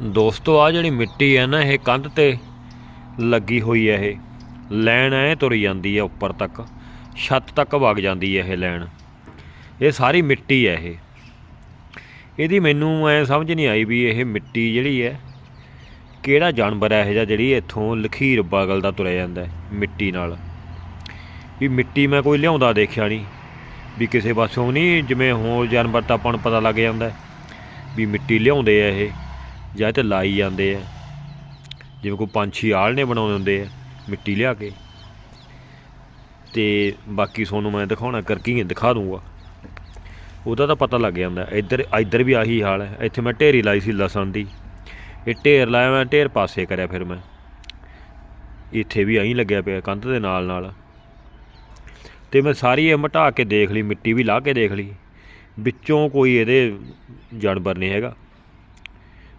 ਦੋਸਤੋ ਆ ਜਿਹੜੀ ਮਿੱਟੀ ਹੈ ਨਾ, ਇਹ ਕੰਧ ਤੇ ਲੱਗੀ ਹੋਈ ਹੈ ਇਹ। ਲੈਣ ਐ ਤੁਰ ਜਾਂਦੀ ਹੈ ਉੱਪਰ ਤੱਕ। ਛੱਤ ਤੱਕ ਵਗ ਜਾਂਦੀ ਹੈ ਇਹ ਲੈਣ। ਇਹ ਸਾਰੀ ਮਿੱਟੀ ਹੈ ਇਹ। ਇਹਦੀ ਮੈਨੂੰ ਐ ਸਮਝ ਨਹੀਂ ਆਈ ਵੀ ਇਹ ਮਿੱਟੀ ਜਿਹੜੀ ਹੈ, ਕਿਹੜਾ ਜਾਨਵਰ ਹੈ ਇਹ ਜਿਹਾ ਜਿਹੜੀ ਇੱਥੋਂ ਲਖੀਰ ਬਾਗਲ ਦਾ ਤੁਰਿਆ ਜਾਂਦਾ ਮਿੱਟੀ ਨਾਲ। ਵੀ ਮਿੱਟੀ ਮੈਂ ਕੋਈ ਲਿਆਉਂਦਾ ਦੇਖਿਆ ਨਹੀਂ। ਵੀ ਕਿਸੇ ਪਾਸੋਂ ਨਹੀਂ, ਜਿਵੇਂ ਹੋਰ ਜਾਨਵਰ ਤਾਂ ਆਪਾਂ ਨੂੰ ਪਤਾ ਲੱਗ ਜਾਂਦਾ ਵੀ ਮਿੱਟੀ ਲਿਆਉਂਦੇ ਆ ਇਹ। ਜਾਂ ਤੇ ਲਾਈ ਜਾਂਦੇ ਆ। ਜਿਵੇਂ ਕੋਈ ਪੰਛੀ ਆਲਣੇ ਬਣਾਉਂਦੇ ਹੁੰਦੇ ਆ, ਮਿੱਟੀ ਲਿਆ ਕੇ। ਤੇ ਬਾਕੀ ਤੁਹਾਨੂੰ ਮੈਂ ਦਿਖਾਉਣਾ, ਕਰਕੀ ਦਿਖਾ ਦੂੰਗਾ। ਉਹਦਾ ਤਾਂ ਪਤਾ ਲੱਗ ਜਾਂਦਾ। ਇੱਧਰ ਇੱਧਰ ਵੀ ਆਹੀ ਹਾਲ ਹੈ। ਇੱਥੇ ਮੈਂ ਢੇਰੀ ਲਾਈ ਸੀ ਲਸਣ ਦੀ। ਇਹ ਢੇਰ ਲਾਇਆ ਮੈਂ, ਢੇਰ ਪਾਸੇ ਕਰਿਆ ਫਿਰ ਮੈਂ। ਇੱਥੇ ਵੀ ਐਂ ਲੱਗਿਆ ਪਿਆ, ਕੰਧ ਦੇ ਨਾਲ ਨਾਲ। ਤੇ ਮੈਂ ਸਾਰੀ ਇਹ ਮਟਾ ਕੇ ਦੇਖ ਲਈ, ਮਿੱਟੀ ਵੀ ਲਾ ਕੇ ਦੇਖ ਲਈ। ਵਿੱਚੋਂ ਕੋਈ ਇਹਦੇ ਜਾਨਵਰ ਨਹੀਂ ਹੈਗਾ।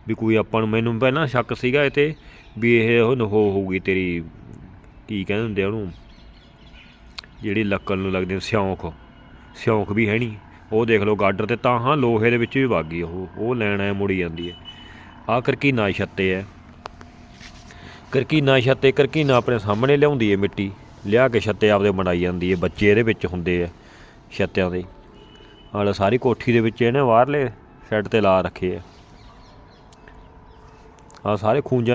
ਵੀ ਕੋਈ ਆਪਾਂ ਨੂੰ ਮੈਨੂੰ ਪਹਿਲਾਂ ਸ਼ੱਕ ਸੀਗਾ ਇਹ ਤੇ ਵੀ ਇਹ ਉਹ ਨਹੋ ਹੋਊਗੀ ਤੇਰੀ, ਕੀ ਕਹਿੰਦੇ ਹੁੰਦੇ ਆ ਉਹਨੂੰ? ਜਿਹੜੀ ਲੱਕੜ ਨੂੰ ਲੱਗਦੀ ਸਿਉਂਖ। ਸਿਉਂਖ ਵੀ ਹੈ ਨਹੀਂ ਉਹ ਦੇਖ ਲਓ ਗਾਡਰ ਤੇ ਤਾਂ ਹਾਂ ਲੋਹੇ ਦੇ ਵਿੱਚ ਵੀ ਵਗ ਗਈ ਉਹ। ਉਹ ਲੈਣ ਐ ਮੁੜੀ ਜਾਂਦੀ ਹੈ। ਆਹ ਕਰਕੀਨਾ ਛੱਤੇ ਹੈ। ਕਰਕੀਨਾ ਛੱਤੇ ਕਰਕੀਨਾ ਆਪਣੇ ਸਾਹਮਣੇ ਲਿਆਉਂਦੀ ਹੈ ਮਿੱਟੀ। ਲਿਆ ਕੇ ਛੱਤੇ ਆਪਦੇ ਬਣਾਈ ਜਾਂਦੀ ਹੈ। ਬੱਚੇ ਇਹਦੇ ਵਿੱਚ ਹੁੰਦੇ ਆ, ਛੱਤਿਆਂ ਦੇ। ਹਾਲ ਸਾਰੀ ਕੋਠੀ ਦੇ ਵਿੱਚ ਇਹਨੇ ਬਾਹਰਲੇ ਸਾਈਡ ਤੇ ਲਾ ਰੱਖੇ ਆ। ਆ ਸਾਰੇ ਖੂੰਜਾਂ